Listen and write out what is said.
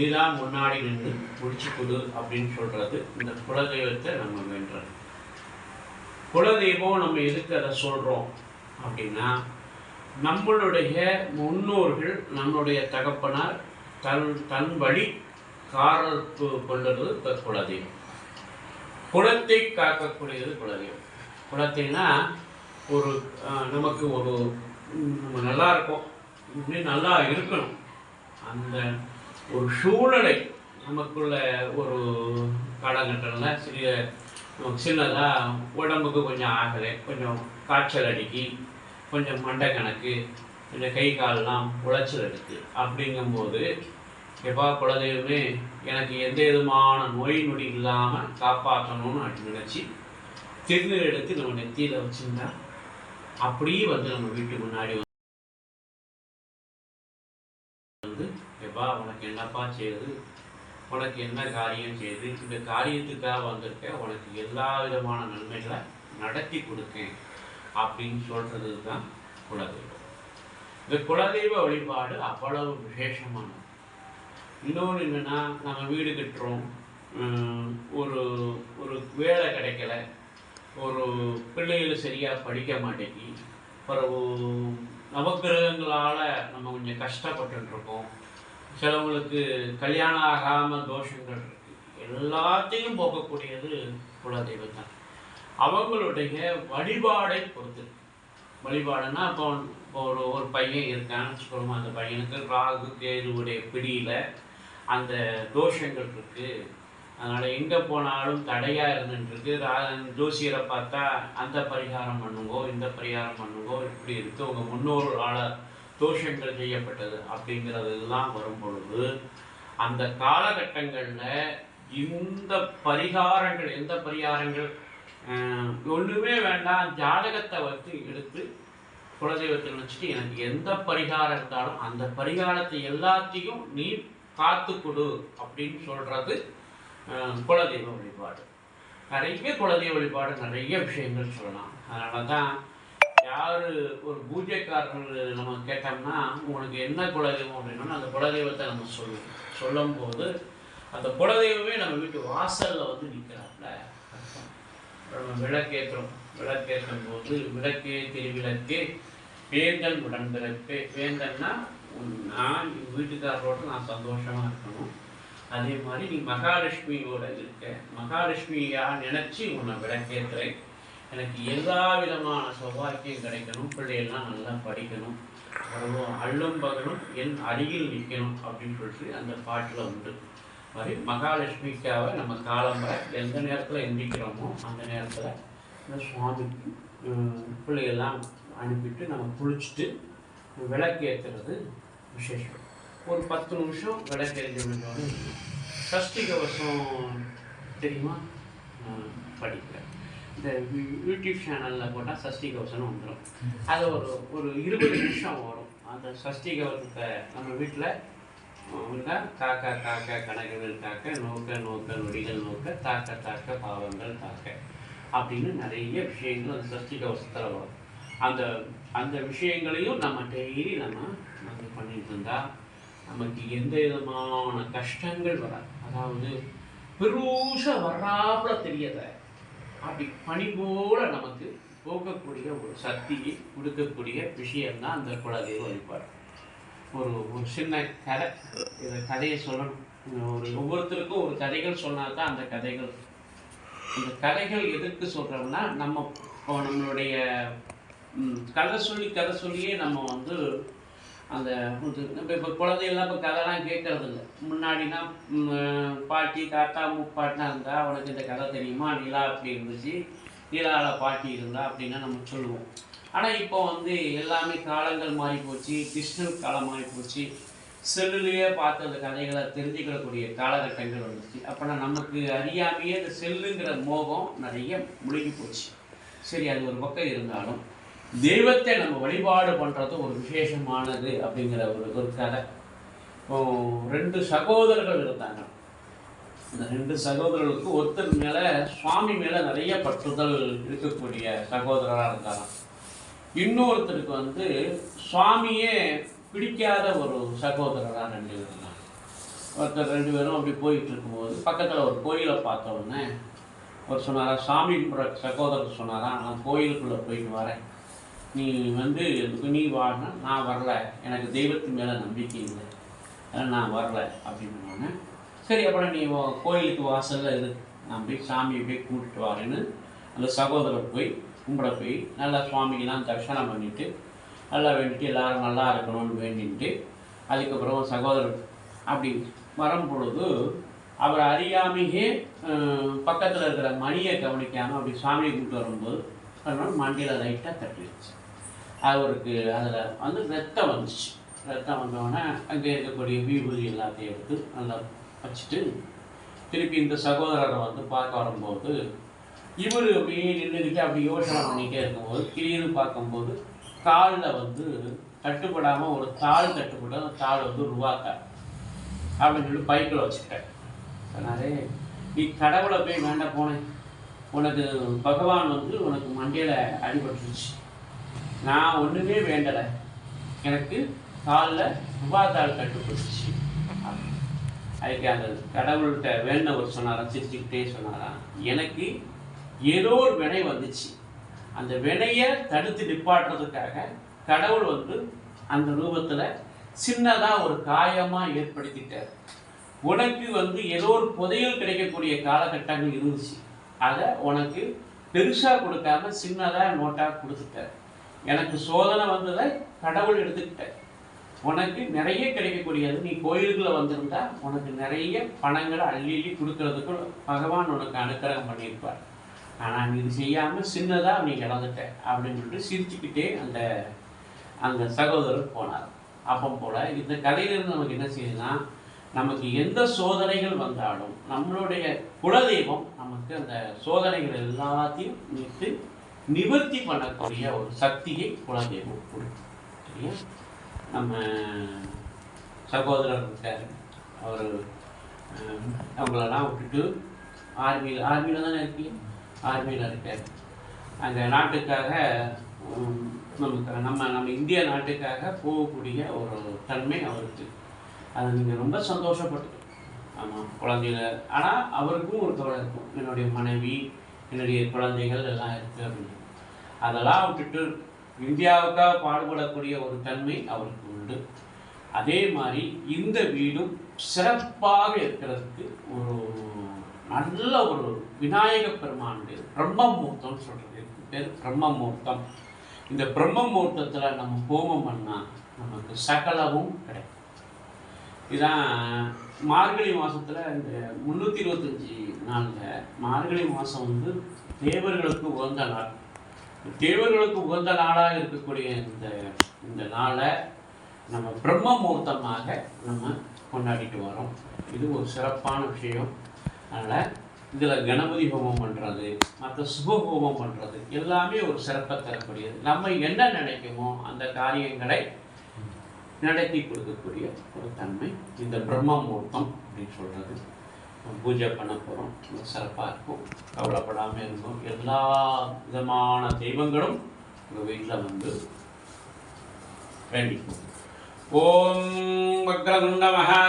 நீதான் முன்னாடி நின்று முடிச்சு கொடு அப்படின்னு சொல்றது இந்த குலதெய்வத்தை நம்ம வேண்டுறது குலதெய்வம் நம்ம எதுக்கு அதை சொல்றோம் அப்படின்னா நம்மளுடைய முன்னோர்கள் நம்மளுடைய தகப்பனார் தன் தன் வழி காரத்து கொண்டது இந்த குலதெய்வம். குலத்தை காக்கக்கூடியது குலதெய்வம். குலத்தைனா ஒரு அஹ், நமக்கு ஒரு நம்ம நல்லா இருக்கோம் இப்படி நல்லா இருக்கணும். அந்த ஒரு சூழ்நிலை. நமக்குள்ள ஒரு காலகட்டத்தில் சிறிய சின்னதாக உடம்புக்கு கொஞ்சம் ஆகலை. கொஞ்சம் காய்ச்சல் அடிக்கி கொஞ்சம் மண்டை கணக்கு கொஞ்சம் கை கால்லாம் உளைச்சல் அடிக்கு. அப்படிங்கும்போது எப்பா குலதெய்வமே எனக்கு எந்த விதமான நோய் நொடி இல்லாமல் காப்பாற்றணும்னு அப்படி நினச்சி திருநீர் எடுத்து நம்ம நெத்தியில் வச்சுருந்தா அப்படியே வந்து நம்ம வீட்டு முன்னாடி என்னப்பா செய்யுது உனக்கு என்ன காரியம் செய்து இந்த காரியத்துக்காக வந்திருக்க உனக்கு எல்லா விதமான நன்மைகளை நடத்தி கொடுக்கேன் அப்படின்னு சொல்றது தான் குலதெய்வம். இந்த குலதெய்வ வழிபாடு அவ்வளவு விசேஷமானது. இன்னொன்று என்னன்னா நம்ம வீடு கட்டுறோம். ஒரு ஒரு வேலை கிடைக்கல. ஒரு பிள்ளைகள் சரியாக படிக்க மாட்டேங்கி பிறகு நவக்கிரகங்களால் நம்ம கொஞ்சம் கஷ்டப்பட்டுருக்கோம் இருக்கோம். சிலவங்களுக்கு கல்யாணம் ஆகாமல் தோஷங்கள் எல்லாத்தையும் போக்கக்கூடியது குலதெய்வம் தான். அவங்களுடைய வழிபாடை பொறுத்து. வழிபாடுன்னா இப்போ இப்போ ஒரு ஒரு பையன் இருக்கான்னு சொல்லுவோம் அந்த பையனுக்கு ராகு கேதுவுடைய பிடியில் அந்த தோஷங்கள் இருக்குது அதனால் எங்கே போனாலும் தடையாக இருந்துட்டுருக்கு ரா ஜோசியரை பார்த்தா அந்த பரிகாரம் பண்ணுங்கோ இந்த பரிகாரம் பண்ணுங்கோ இப்படி இருக்குது உங்கள் முன்னோர்களால் தோஷங்கள் செய்யப்பட்டது அப்படிங்கிறது எல்லாம் வரும் பொழுது அந்த காலகட்டங்களில் இந்த பரிகாரங்கள் எந்த பரிகாரங்கள்? ஒன்றுமே வேண்டாம். ஜாதகத்தை வந்து எடுத்து குலதெய்வத்தை வச்சுட்டு எனக்கு எந்த பரிகாரம் இருந்தாலும் அந்த பரிகாரத்தை எல்லாத்தையும் நீ காத்து கொடு அப்படின்னு சொல்கிறது குலதெய்வ வழிபாடு. நிறைய குலதெய்வ வழிபாடு நிறைய விஷயங்கள் சொல்லலாம். அதனால தான் யார் ஒரு பூஜைக்காரர்கள் நம்ம கேட்டோம்னா உங்களுக்கு என்ன குலதெய்வம் அப்படின்னா அந்த குலதெய்வத்தை நம்ம சொல்லுவோம் போது அந்த குலதெய்வமே நம்ம வீட்டு வாசலில் வந்து நிற்கிறாப்ல நம்ம விளக்கேற்றுறோம் விளக்கேற்றும் போது விளக்கே திருவிளக்கே வேந்தன் உடன்பிறப்பு. வேந்தன்னா உன் நான் வீட்டுக்காரரோட நான் சந்தோஷமாக இருக்கணும். அதே மாதிரி நீ மகாலட்சுமியோட இருக்க. மகாலட்சுமியாக நினச்சி உன்னை விளக்கேற்றுறேன் எனக்கு எல்லா விதமான சௌபாக்கியம் கிடைக்கணும் பிள்ளைகள்லாம் நல்லா படிக்கணும் அவ்வளோ அள்ளும் பகலும் என் அருகில் நிற்கணும் அப்படின்னு சொல்லிட்டு அந்த பாட்டில் உண்டு. மாதிரி மகாலட்சுமிக்காக நம்ம காலம்பரை எந்த நேரத்தில் எந்திக்கிறோமோ அந்த நேரத்தில் இந்த சுவாமிக்கு பிள்ளைகள்லாம் அனுப்பிட்டு நம்ம குளிச்சுட்டு விளக்கேற்றுறது விசேஷம். ஒரு பத்து நிமிஷம் விளக்கேற்றி முடிஞ்சோடனே சஷ்டி கவசம் தெரியுமா? ஹம், படிக்கிறேன் இந்த யூ- யூடியூப் சேனலில் போட்டால் சஷ்டி கவசம்னு வந்துடும் அது ஒரு ஒரு இருபது நிமிஷம் வரும் அந்த சஷ்டி கவசத்தை நம்ம வீட்டில் உண்டா காக்கா காக்க கனகங்கள் காக்க நோக்க நோக்க நொடிகள் நோக்க தாக்க தாக்க பாவங்கள் தாக்க அப்படின்னு நிறைய விஷயங்கள் அந்த சஷ்டி கவசத்தில் வரும். அந்த அந்த விஷயங்களையும் நம்ம டெய்லி நம்ம நம்ம பண்ணிட்டு இருந்தால் நமக்கு எந்த விதமான கஷ்டங்கள் வராது. அதாவது பெருசாக வராமல் தெரியாத அப்படி பணி போல நமக்கு போக்கக்கூடிய ஒரு சக்தியை கொடுக்கக்கூடிய விஷயம்தான் அந்த குலதெய்வ வழிபாடு. ஒரு ஒரு சின்ன கதை. இந்த கதையை சொல்லணும். ஒரு ஒவ்வொருத்தருக்கும் ஒரு கதைகள் சொன்னால் தான் அந்த கதைகள் அந்த கதைகள் எதுக்கு சொல்கிறோம்னா நம்ம நம்மளுடைய கதை சொல்லி கதை சொல்லியே நம்ம வந்து அந்த இது இப்போ குழந்தைகள்லாம் இப்போ கதைலாம் கேட்கறது இல்லை முன்னாடினா பாட்டி தாத்தா முப்பாட்டினா இருந்தால் உனக்கு இந்த கதை தெரியுமா? நிலா அப்படி இருந்துச்சு. நிலாவில் பாட்டி இருந்தா அப்படின்னா நம்ம சொல்லுவோம். ஆனால் இப்போ வந்து எல்லாமே காலங்கள் மாறி போச்சு டிஜிட்டல் காலம் மாறி போச்சு செல்லுலேயே பார்த்து அந்த கதைகளை தெரிஞ்சுக்கக்கூடிய காலகட்டங்கள் வந்துச்சு. அப்போனா நமக்கு அறியாமையே இந்த செல்லுங்கிற மோகம் நிறைய முழுகி போச்சு சரி அது ஒரு பக்கம் இருந்தாலும் தெய்வத்தை நம்ம வழிபாடு பண்ணுறது ஒரு விசேஷமானது அப்படிங்கிற ஒரு ஒரு கதை இப்போ ரெண்டு சகோதரர்கள் இருந்தாங்க. இந்த ரெண்டு சகோதரர்களுக்கு ஒருத்தர் மேலே சுவாமி மேலே நிறைய பற்றுதல் இருக்கக்கூடிய சகோதரராக இருந்தாராம். இன்னொருத்தருக்கு வந்து சுவாமியே பிடிக்காத ஒரு சகோதரராக ரெண்டு இருந்தாங்க. ஒருத்தர் ரெண்டு பேரும் அப்படி போயிட்டு இருக்கும்போது பக்கத்தில் ஒரு கோயிலை பார்த்த உடனே ஒரு சொன்னாரா சாமி சகோதரர் சொன்னாரா நான் கோயிலுக்குள்ளே போயிட்டு வரேன். நீ வந்து எதுக்கு நீ வாடினா நான் வரல. எனக்கு தெய்வத்தின் மேலே நம்பிக்கை இல்லை. அதனால் நான் வரல அப்படின்னு சரி அப்புறம் நீ கோயிலுக்கு வாசலில் இரு. நான் போய் சாமியை போய் கூட்டிட்டு வரேன்னு அந்த சகோதரர் போய் கும்பிட போய் நல்லா சுவாமிக்கெல்லாம் தர்ஷனம் பண்ணிவிட்டு நல்லா வேண்டிட்டு எல்லோரும் நல்லா இருக்கணும்னு வேண்டிட்டு அதுக்கப்புறம் சகோதரர் அப்படி வரும் பொழுது அவர் அறியாமையே பக்கத்தில் இருக்கிற மணியை கவனிக்காமல் அப்படி சாமியை கூப்பிட்டு வரும்போது அதனால் மண்டியில் லைட்டாக தட்டிடுச்சு அவருக்கு அதில் வந்து ரத்தம் வந்துச்சு. ரத்தம் வந்தோடனே அங்கே இருக்கக்கூடிய விபூதி எல்லாத்தையும் எடுத்து நல்லா வச்சுட்டு திருப்பி இந்த சகோதரரை வந்து பார்க்க வரும்போது இவர் அப்படியே நின்றுக்கிட்டு அப்படி யோசனை பண்ணிகிட்டே இருக்கும்போது திடீர்னு பார்க்கும்போது காலில் வந்து கட்டுப்படாமல் ஒரு தாள் கட்டுப்பட்டு அந்த தாள் வந்து ரூபாத்தாள் அப்படின்னு சொல்லி பைக்கில் வச்சுக்கிட்டேன் சொன்னாரே நீ கடவுளை போய் வேண்ட போனேன். உனக்கு பகவான் வந்து உனக்கு மண்டையில் அடிபட்டுருச்சு. நான் ஒன்றுமே வேண்டலை. எனக்கு காலில் ரூபாத்தாள் கட்டுப்படுச்சு அதுக்கு அந்த கடவுள்கிட்ட வேண்டவர் சொன்னாராம் சிரிச்சுக்கிட்டே சொன்னாராம் எனக்கு ஏதோ ஒரு வினை வந்துச்சு. அந்த வினையை தடுத்து நிப்பாட்டுறதுக்காக கடவுள் வந்து அந்த ரூபத்தில் சின்னதாக ஒரு காயமாக ஏற்படுத்திட்டார். உனக்கு வந்து ஏதோ ஒரு புதையல் கிடைக்கக்கூடிய காலகட்டங்கள் இருந்துச்சு. அதை உனக்கு பெருசாக கொடுக்காம சின்னதாக நோட்டாக கொடுத்துட்டார். எனக்கு சோதனை வந்ததை கடவுள் எடுத்துக்கிட்டேன் உனக்கு நிறைய கிடைக்கக்கூடியது. நீ கோயிலுக்குள்ள வந்திருந்தா உனக்கு நிறைய பணங்களை அள்ளி அள்ளி கொடுக்கறதுக்கு பகவான் உனக்கு அனுக்கிரகம் பண்ணியிருப்பார். ஆனால் நீ இது செய்யாமல் சின்னதாக நீ இழந்துட்ட அப்படின்னு சொல்லிட்டு சிரிச்சுக்கிட்டே அந்த அந்த சகோதரர் போனார். அப்போ போல் இந்த கதையிலிருந்து நமக்கு என்ன செய்யுதுன்னா நமக்கு எந்த சோதனைகள் வந்தாலும் நம்மளுடைய குலதெய்வம் நமக்கு அந்த சோதனைகள் எல்லாத்தையும் நீட்டு நிவர்த்தி பண்ணக்கூடிய ஒரு சக்தியை குலதெய்வம் கொடுக்கும். சரியா? நம்ம சகோதரர் இருக்கார். அவர் அவங்களெல்லாம் விட்டுட்டு ஆர்மியில் ஆர்மியில் தானே இருக்கீங்க? ஆர்மியில் இருக்கார். அந்த நாட்டுக்காக நமக்கு நம்ம நம்ம இந்திய நாட்டுக்காக போகக்கூடிய ஒரு தன்மை அவருக்கு. அது நீங்கள் ரொம்ப சந்தோஷப்பட்டு ஆமாம் குழந்தையில ஆனால் அவருக்கும் ஒரு கவலை இருக்கும். என்னுடைய மனைவி என்னுடைய குழந்தைகள் எல்லாம் இருக்குது அப்படின்னு. அதெல்லாம் விட்டுட்டு இந்தியாவுக்காக பாடுபடக்கூடிய ஒரு தன்மை அவருக்கு உண்டு. அதே மாதிரி இந்த வீடும் சிறப்பாக இருக்கிறதுக்கு ஒரு நல்ல ஒரு விநாயக பெருமானுடைய பிரம்ம முகூர்த்தம்னு பேர் பிரம்ம முகூர்த்தம் இந்த பிரம்ம முகூர்த்தத்தில் நம்ம ஹோமம் பண்ணால் நமக்கு சகலமும் கிடைக்கும். இதான் மார்கழி மாதத்தில் இந்த முந்நூற்றி இருபத்தஞ்சி நாளில் மார்கழி மாதம் வந்து தேவர்களுக்கு உகந்த நாள். தேவர்களுக்கு உகந்த நாளாக இருக்கக்கூடிய இந்த இந்த நாளை நம்ம பிரம்ம முகூர்த்தமாக நம்ம கொண்டாடிட்டு வரோம். இது ஒரு சிறப்பான விஷயம். அதனால் இதில் கணபதி ஹோமம் பண்ணுறது மற்ற சுப ஹோமம் பண்ணுறது எல்லாமே ஒரு சிறப்பை தரக்கூடியது. நம்ம என்ன நினைக்குமோ அந்த காரியங்களை நடத்தி கொடுக்கக்கூடிய ஒரு தன்மை இந்த பிரம்ம முகூர்த்தம் அப்படின்னு சொல்கிறது பூஜை பண்ண போகிறோம் சிறப்பாக இருக்கும். கவலைப்படாமல் இருக்கும் எல்லா விதமான தெய்வங்களும் உங்கள் வீட்டில் வந்து வேண்டிக்கும் ஓம் வக்ரகுண்ட மகா